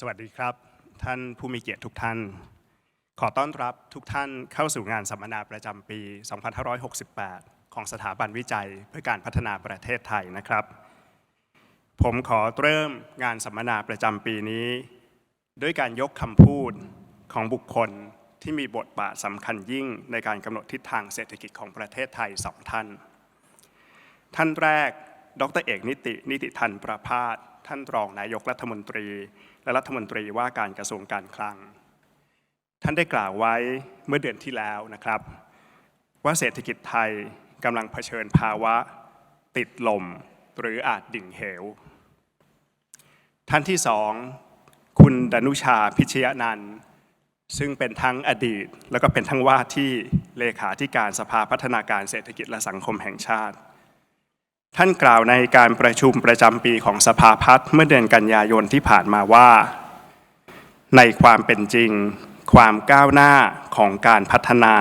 สวัสดีครับ ท่านผู้มีเกียรติทุกท่าน ขอต้อนรับทุกท่านเข้าสู่งานสัมมนาประจำปี 2568 ของสถาบันวิจัยเพื่อการพัฒนาประเทศไทยนะครับ ผมขอเริ่มงานสัมมนาประจำปีนี้ ด้วยการยกคำพูดของบุคคลที่มีบทบาทสำคัญยิ่งในการกำหนดทิศทางเศรษฐกิจของประเทศไทยสองท่าน ท่านแรก ดรเอกนิตินิติทันประพาส ท่านรองนายกรัฐมนตรี และรัฐมนตรีว่าการกระทรวงการคลัง ท่านได้กล่าวไว้เมื่อเดือนที่แล้วนะครับ ว่าเศรษฐกิจไทยกำลังเผชิญภาวะ ติดลมหรืออาจดิ่งเหว ท่านที่สองคุณดนุชาพิชยนันท์ซึ่งเป็นทั้งอดีต แล้วก็เป็นทั้งว่าที่เลขาธิการสภาพัฒนาการเศรษฐกิจและสังคมแห่งชาติ ท่านกล่าวในการประชุมประจำปีของสภาพัฒน์เมื่อเดือนกันยายนที่ผ่านมาว่า ในความเป็นจริง ความก้าวหน้าของการพัฒนา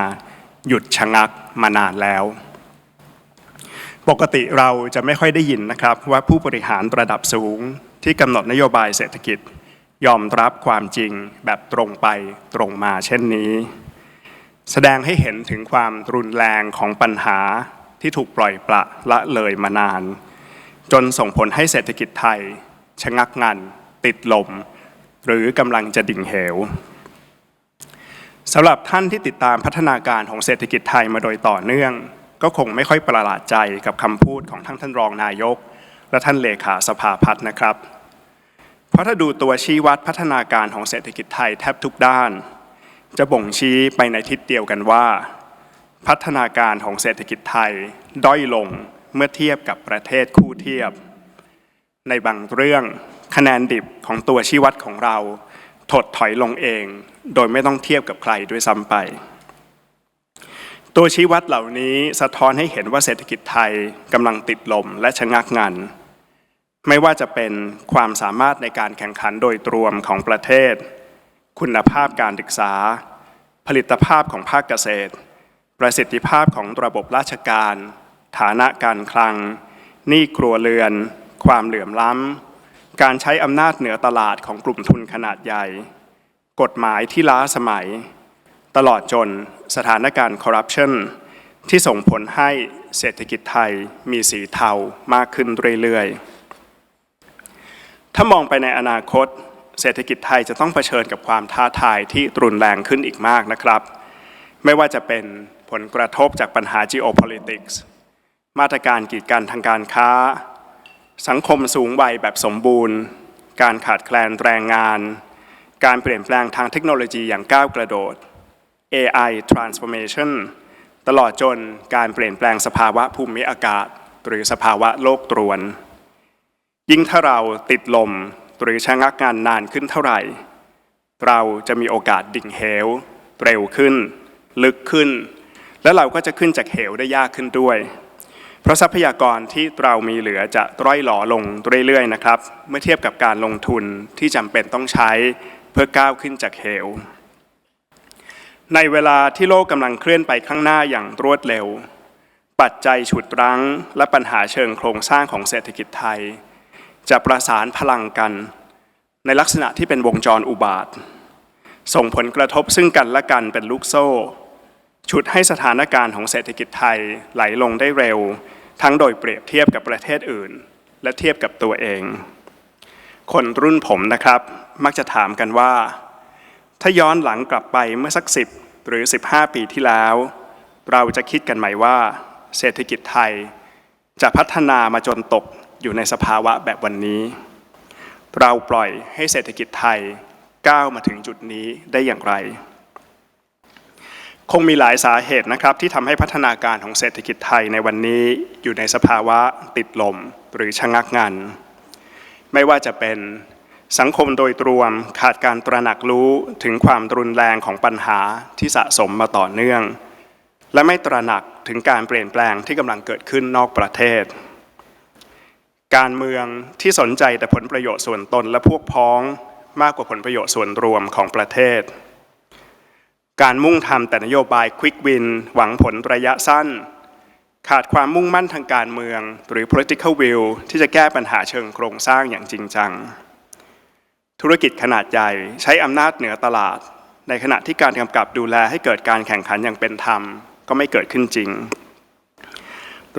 หยุดชะงักมานานแล้ว ปกติเราจะไม่ค่อยได้ยินนะครับว่าผู้บริหารระดับสูงที่กำหนดนโยบายเศรษฐกิจ ยอมรับความจริงแบบตรงไปตรงมาเช่นนี้ แสดงให้เห็นถึงความรุนแรงของปัญหา ที่ถูกปล่อยปละละเลยมานาน จนส่งผลให้เศรษฐกิจไทย ชะงักงัน ติดลม หรือกำลังจะดิ่งเหวสำหรับท่านที่ติดตามพัฒนาการของเศรษฐกิจไทยมาโดยต่อเนื่อง ก็คงไม่ค่อยประหลาดใจกับคำพูดของทั้งท่านรองนายก และท่านเลขาสภาพัฒน์นะครับ เพราะถ้าดูตัวชี้วัดพัฒนาการของเศรษฐกิจไทยแทบทุกด้าน จะบ่งชี้ไปในทิศเดียวกันว่า พัฒนาการของเศรษฐกิจไทยด้อยลงเมื่อเทียบกับประเทศคู่เทียบ ในบางเรื่องคะแนนดิบของตัวชี้วัดของเรา ถดถอยลงเอง โดยไม่ต้องเทียบกับใครด้วยซ้ำไป ตัวชี้วัดเหล่านี้สะท้อนให้เห็นว่าเศรษฐกิจไทยกำลังติดลมและชะงักงันไม่ว่าจะเป็นความสามารถในการแข่งขันโดยรวมของประเทศ คุณภาพการศึกษา ผลิตภาพของภาคเกษตร ประสิทธิภาพของระบบราชการ ฐานะการคลัง หนี้ครัวเรือน ความเหลื่อมล้ำ การใช้อำนาจเหนือตลาดของกลุ่มทุนขนาดใหญ่ กฎหมายที่ล้าสมัย ตลอดจนสถานการณ์คอร์รัปชันที่ส่งผลให้เศรษฐกิจไทยมีสีเทามากขึ้นเรื่อยๆ ถ้ามองไปในอนาคต เศรษฐกิจไทยจะต้องเผชิญกับความท้าทายที่รุนแรงขึ้นอีกมากนะครับ ไม่ว่าจะเป็น ผลกระทบจากปัญหา geopolitics มาตรการกีดกันทางการค้า สังคมสูงวัยแบบสมบูรณ์ การขาดแคลนแรงงาน การเปลี่ยนแปลงทางเทคโนโลยีอย่างก้าวกระโดด AI transformation ตลอดจนการเปลี่ยนแปลงสภาวะภูมิอากาศ หรือสภาวะโลกตรวน ยิ่งถ้าเราติดลมหรือชะงักงานนานขึ้นเท่าไหร่ เราจะมีโอกาสดิ่งเหว เร็วขึ้น ลึกขึ้น และเราก็จะขึ้นจากเหวได้ยากขึ้นด้วย เพราะทรัพยากรที่เรามีเหลือจะร่อยหลอลงเรื่อยๆนะครับ เมื่อเทียบกับการลงทุนที่จำเป็นต้องใช้เพื่อก้าวขึ้นจากเหว ในเวลาที่โลกกำลังเคลื่อนไปข้างหน้าอย่างรวดเร็ว ปัจจัยฉุดรั้ง และปัญหาเชิงโครงสร้างของเศรษฐกิจไทย จะประสานพลังกัน ในลักษณะที่เป็นวงจรอุบาท ส่งผลกระทบซึ่งกันและกันเป็นลูกโซ่ ฉุดให้สถานการณ์ของเศรษฐกิจไทยไหลลงได้เร็ว ทั้งโดยเปรียบเทียบกับประเทศอื่น และเทียบกับตัวเอง คนรุ่นผมนะครับ มักจะถามกันว่า ถ้าย้อนหลังกลับไปเมื่อสักสิบหรือ 15 ปีที่แล้ว เราจะคิดกันไหมว่า เศรษฐกิจไทย จะพัฒนามาจนตกอยู่ในสภาวะแบบวันนี้ เราปล่อยให้เศรษฐกิจไทยก้าวมาถึงจุดนี้ได้อย่างไร คงมีหลายสาเหตุนะครับที่ทำให้พัฒนาการของเศรษฐกิจไทยในวันนี้อยู่ในสภาวะติดลมหรือชะงักงัน ไม่ว่าจะเป็นสังคมโดยรวมขาดการตระหนักรู้ถึงความรุนแรงของปัญหาที่สะสมมาต่อเนื่อง และไม่ตระหนักถึงการเปลี่ยนแปลงที่กำลังเกิดขึ้นนอกประเทศ การเมืองที่สนใจแต่ผลประโยชน์ส่วนตนและพวกพ้องมากกว่าผลประโยชน์ส่วนรวมของประเทศ การมุ่งทำแต่นโยบายควิกวินหวังผลระยะสั้น ขาดความมุ่งมั่นทางการเมือง หรือ political will ที่จะแก้ปัญหาเชิงโครงสร้างอย่างจริงจัง ธุรกิจขนาดใหญ่ใช้อำนาจเหนือตลาด ในขณะที่การกำกับดูแลให้เกิดการแข่งขันอย่างเป็นธรรม ก็ไม่เกิดขึ้นจริง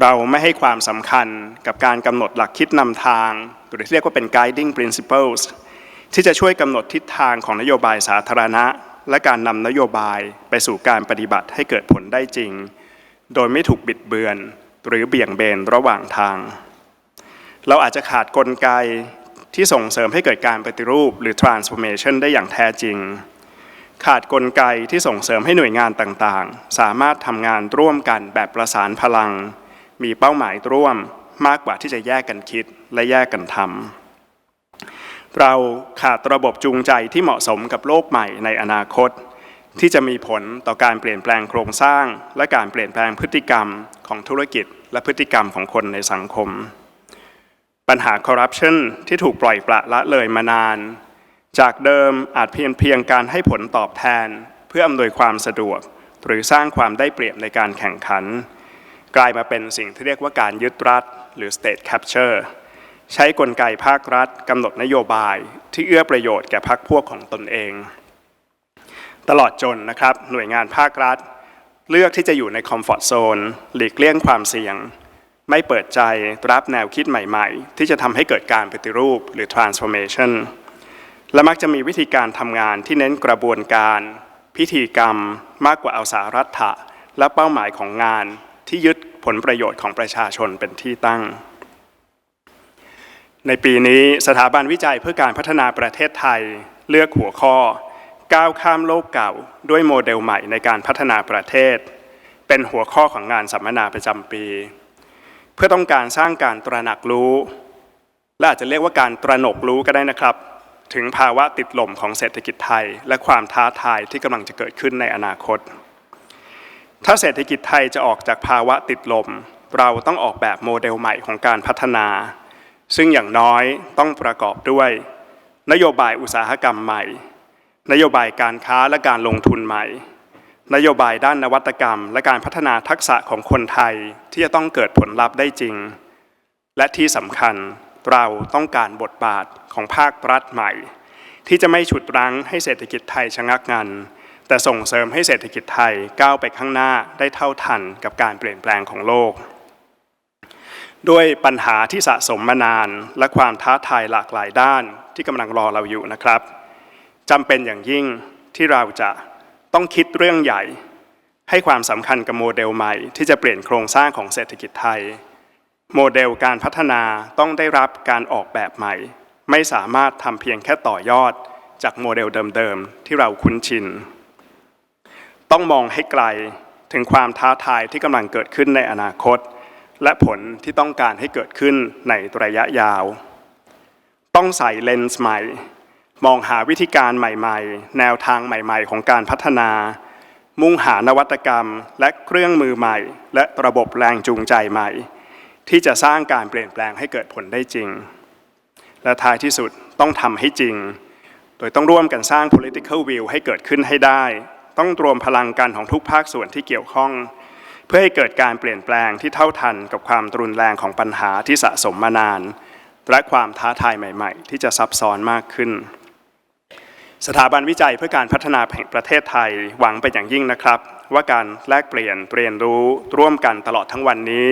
เราไม่ให้ความสำคัญกับการกำหนดหลักคิดนำทาง หรือที่เรียกว่าเป็น guiding principles ที่จะช่วยกำหนดทิศทางของนโยบายสาธารณะ และการนำนโยบายไปสู่การปฏิบัติให้เกิดผลได้จริง โดยไม่ถูกบิดเบือนหรือเบี่ยงเบนระหว่างทาง เราอาจจะขาดกลไกที่ส่งเสริมให้เกิดการปฏิรูปหรือ transformation ได้อย่างแท้จริง ขาดกลไกที่ส่งเสริมให้หน่วยงานต่างๆ สามารถทำงานร่วมกันแบบประสานพลัง มีเป้าหมายร่วมมากกว่าที่จะแยกกันคิดและแยกกันทำ เราขาดระบบจูงใจที่เหมาะสมกับโลกใหม่ในอนาคต ที่จะมีผลต่อการเปลี่ยนแปลงโครงสร้าง และการเปลี่ยนแปลงพฤติกรรมของธุรกิจ และพฤติกรรมของคนในสังคม ปัญหาคอร์รัปชันที่ถูกปล่อยปละละเลยมานาน จากเดิมอาจเพียงเพียงการให้ผลตอบแทน เพื่ออำนวยความสะดวก หรือสร้างความได้เปรียบในการแข่งขัน กลายมาเป็นสิ่งที่เรียกว่าการยึดรัฐหรือ state capture ใช้กลไกภาครัฐกำหนดนโยบายที่เอื้อประโยชน์แก่พรรคพวกของตนเอง ตลอดจนนะครับหน่วยงานภาครัฐ เลือกที่จะอยู่ในคอมฟอร์ทโซนหลีกเลี่ยงความเสี่ยง ไม่เปิดใจรับแนวคิดใหม่ๆ ที่จะทำให้เกิดการปฏิรูปหรือ transformation และมักจะมีวิธีการทำงานที่เน้นกระบวนการ พิธีกรรมมากกว่าเอาสารัฐะและเป้าหมายของงานที่ยึดผลประโยชน์ของประชาชนเป็นที่ตั้ง ในปีนี้สถาบันวิจัยเพื่อการพัฒนาประเทศไทย เลือกหัวข้อ ก้าวข้ามโลกเก่า ด้วยโมเดลใหม่ในการพัฒนาประเทศ เป็นหัวข้อของงานสัมมนาประจำปี เพื่อต้องการสร้างการตระหนักรู้ และอาจจะเรียกว่าการตระหนกรู้ก็ได้นะครับ ถึงภาวะติดลมของเศรษฐกิจไทย และความท้าทายที่กำลังจะเกิดขึ้นในอนาคต ถ้าเศรษฐกิจไทยจะออกจากภาวะติดลมเราต้องออกแบบโมเดลใหม่ของการพัฒนา ซึ่งอย่างน้อยต้องประกอบด้วย นโยบายอุตสาหกรรมใหม่ นโยบายการค้าและการลงทุนใหม่ นโยบายด้านนวัตกรรม และการพัฒนาทักษะของคนไทยที่จะต้องเกิดผลลัพธ์ได้จริง และที่สำคัญเราต้องการบทบาทของภาครัฐใหม่ ที่จะไม่ฉุดรั้งให้เศรษฐกิจไทยชะงักงัน แต่ส่งเสริมให้เศรษฐกิจไทยก้าวไปข้างหน้าได้เท่าทันกับการเปลี่ยนแปลงของโลก ด้วยปัญหาที่สะสมมานาน และความท้าทายหลากหลายด้านที่กำลังรอเราอยู่นะครับจำเป็นอย่างยิ่งที่เราจะต้องคิดเรื่องใหญ่ ให้ความสำคัญกับโมเดลใหม่ ที่จะเปลี่ยนโครงสร้างของเศรษฐกิจไทย โมเดลการพัฒนาต้องได้รับการออกแบบใหม่ ไม่สามารถทำเพียงแค่ต่อยอดจากโมเดลเดิมๆที่เราคุ้นชิน ต้องมองให้ไกลถึงความท้าทายที่กำลังเกิดขึ้นในอนาคต และผลที่ต้องการให้เกิดขึ้นในระยะยาว ต้องใส่เลนส์ใหม่ มองหาวิธีการใหม่ๆ แนวทางใหม่ๆ ของการพัฒนา มุ่งหานวัตกรรมและเครื่องมือใหม่ และระบบแรงจูงใจใหม่ ที่จะสร้างการเปลี่ยนแปลงให้เกิดผลได้จริง และท้ายที่สุดต้องทำให้จริง โดยต้องร่วมกันสร้าง political will ให้เกิดขึ้นให้ได้ ต้องรวมพลังกันของทุกภาคส่วนที่เกี่ยวข้อง เพื่อให้เกิดการเปลี่ยนแปลงที่เท่าทันกับความรุนแรงของปัญหาที่สะสมมานาน และความท้าทายใหม่ ๆ ที่จะซับซ้อนมากขึ้น สถาบันวิจัยเพื่อการพัฒนาแห่งประเทศไทยหวังเป็นอย่างยิ่งนะครับ ว่าการแลกเปลี่ยนเรียนรู้ร่วมกันตลอดทั้งวันนี้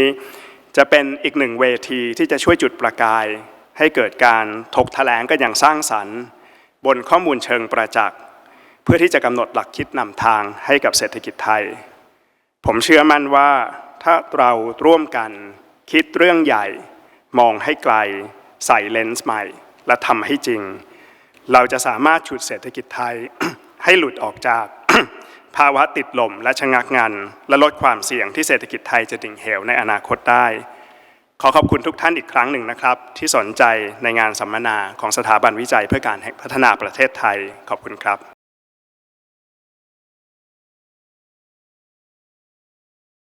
จะเป็นอีกหนึ่งเวทีที่จะช่วยจุดประกาย ให้เกิดการถกแถลงกันอย่างสร้างสรรค์ บนข้อมูลเชิงประจักษ์เพื่อที่จะกำหนดหลักคิดนำทางให้กับเศรษฐกิจไทย ผมเชื่อมั่นว่าถ้าเราร่วมกันคิดเรื่องใหญ่ มองให้ไกล ใส่เลนส์ใหม่ และทำให้จริง เราจะสามารถฉุดเศรษฐกิจไทยให้หลุดออกจากภาวะติดลมและชะงักงัน และลดความเสี่ยงที่เศรษฐกิจไทยจะดิ่งเหวในอนาคตได้ ขอขอบคุณทุกท่านอีกครั้งหนึ่งนะครับ ที่สนใจในงานสัมมนาของสถาบันวิจัยเพื่อการพัฒนาประเทศไทยขอบคุณครับ